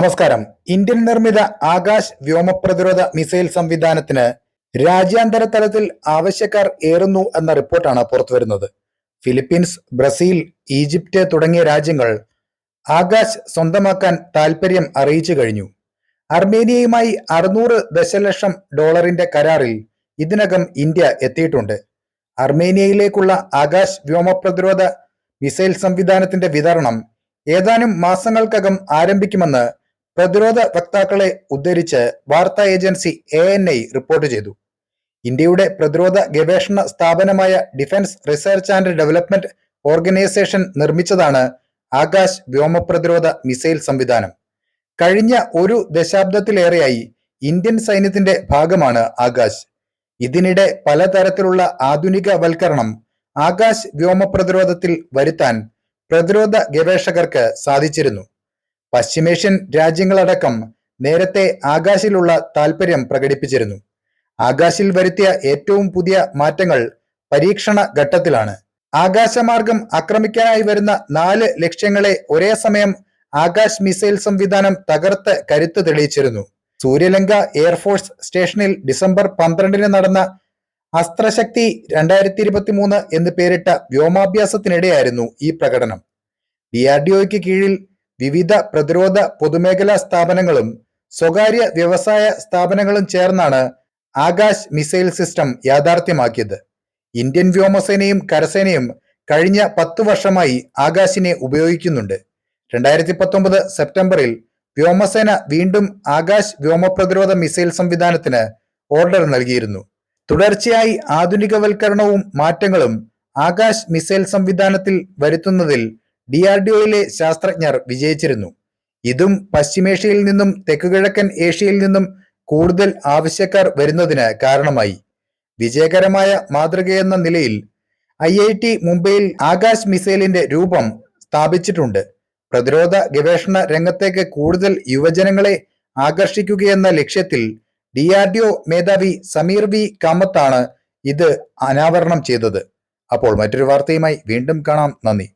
നമസ്കാരം. ഇന്ത്യൻ നിർമ്മിത ആകാശ് വ്യോമ പ്രതിരോധ മിസൈൽ സംവിധാനത്തിന് രാജ്യാന്തര തലത്തിൽ ആവശ്യക്കാർ ഏറുന്നു എന്ന റിപ്പോർട്ടാണ് പുറത്തുവരുന്നത്. ഫിലിപ്പീൻസ് ബ്രസീൽ ഈജിപ്റ്റ് തുടങ്ങിയ രാജ്യങ്ങൾ ആകാശ് സ്വന്തമാക്കാൻ താൽപര്യം അറിയിച്ചു കഴിഞ്ഞു. അർമേനിയയുമായി അറുന്നൂറ് ദശലക്ഷം ഡോളറിന്റെ കരാറിൽ ഇതിനകം ഇന്ത്യ എത്തിയിട്ടുണ്ട്. അർമേനിയയിലേക്കുള്ള ആകാശ് വ്യോമ പ്രതിരോധ മിസൈൽ സംവിധാനത്തിന്റെ വിതരണം ഏതാനും മാസങ്ങൾക്കകം ആരംഭിക്കുമെന്ന് പ്രതിരോധ വക്താക്കളെ ഉദ്ധരിച്ച് വാർത്താ ഏജൻസി എ റിപ്പോർട്ട് ചെയ്തു. ഇന്ത്യയുടെ പ്രതിരോധ ഗവേഷണ സ്ഥാപനമായ defence research and development organisation നിർമ്മിച്ചതാണ് ആകാശ് വ്യോമ പ്രതിരോധ മിസൈൽ സംവിധാനം. കഴിഞ്ഞ ഒരു ദശാബ്ദത്തിലേറെയായി ഇന്ത്യൻ സൈന്യത്തിന്റെ ഭാഗമാണ് ആകാശ്. ഇതിനിടെ പലതരത്തിലുള്ള ആധുനിക വൽക്കരണം ആകാശ് വ്യോമ പ്രതിരോധത്തിൽ വരുത്താൻ പ്രതിരോധ ഗവേഷകർക്ക് സാധിച്ചിരുന്നു. പശ്ചിമേഷ്യൻ രാജ്യങ്ങളടക്കം നേരത്തെ ആകാശിലുള്ള താൽപര്യം പ്രകടിപ്പിച്ചിരുന്നു. ആകാശിൽ വരുത്തിയ ഏറ്റവും പുതിയ മാറ്റങ്ങൾ പരീക്ഷണ ഘട്ടത്തിലാണ്. ആകാശമാർഗം ആക്രമിക്കാനായി വരുന്ന നാല് ലക്ഷ്യങ്ങളെ ഒരേ സമയം ആകാശ് മിസൈൽ സംവിധാനം തകർത്ത് കരുത്ത് തെളിയിച്ചിരുന്നു. സൂര്യലങ്ക എയർഫോഴ്സ് സ്റ്റേഷനിൽ ഡിസംബർ പന്ത്രണ്ടിന് നടന്ന അസ്ത്രശക്തി രണ്ടായിരത്തി ഇരുപത്തി മൂന്ന് എന്ന് പേരിട്ട വ്യോമാഭ്യാസത്തിനിടെയായിരുന്നു ഈ പ്രകടനം. ഡി ആർ ഡി ഒയ്ക്ക് കീഴിൽ വിവിധ പ്രതിരോധ പൊതുമേഖലാ സ്ഥാപനങ്ങളും സ്വകാര്യ വ്യവസായ സ്ഥാപനങ്ങളും ചേർന്നാണ് ആകാശ് മിസൈൽ സിസ്റ്റം യാഥാർത്ഥ്യമാക്കിയത്. ഇന്ത്യൻ വ്യോമസേനയും കരസേനയും കഴിഞ്ഞ പത്തു വർഷമായി ആകാശിനെ ഉപയോഗിക്കുന്നുണ്ട്. രണ്ടായിരത്തി പത്തൊമ്പത് സെപ്റ്റംബറിൽ വ്യോമസേന വീണ്ടും ആകാശ് വ്യോമപ്രതിരോധ മിസൈൽ സംവിധാനത്തിന് ഓർഡർ നൽകിയിരുന്നു. തുടർച്ചയായി ആധുനികവൽക്കരണവും മാറ്റങ്ങളും ആകാശ് മിസൈൽ സംവിധാനത്തിൽ വരുത്തുന്നതിൽ ഡി ആർ ഡി ഒയിലെ ശാസ്ത്രജ്ഞർ വിജയിച്ചിരുന്നു. ഇതും പശ്ചിമേഷ്യയിൽ നിന്നും തെക്കുകിഴക്കൻ ഏഷ്യയിൽ നിന്നും കൂടുതൽ ആവശ്യക്കാർ വരുന്നതിന് കാരണമായി. വിജയകരമായ മാതൃകയെന്ന നിലയിൽ ഐ ഐ ടി മുംബൈയിൽ ആകാശ് മിസൈലിന്റെ രൂപം സ്ഥാപിച്ചിട്ടുണ്ട്. പ്രതിരോധ ഗവേഷണ രംഗത്തേക്ക് കൂടുതൽ യുവജനങ്ങളെ ആകർഷിക്കുകയെന്ന ലക്ഷ്യത്തിൽ ഡി ആർ ഡി ഒ മേധാവി സമീർ വി കാമത്താണ് ഇത് അനാവരണം ചെയ്തത്. അപ്പോൾ മറ്റൊരു വാർത്തയുമായി വീണ്ടും കാണാം. നന്ദി.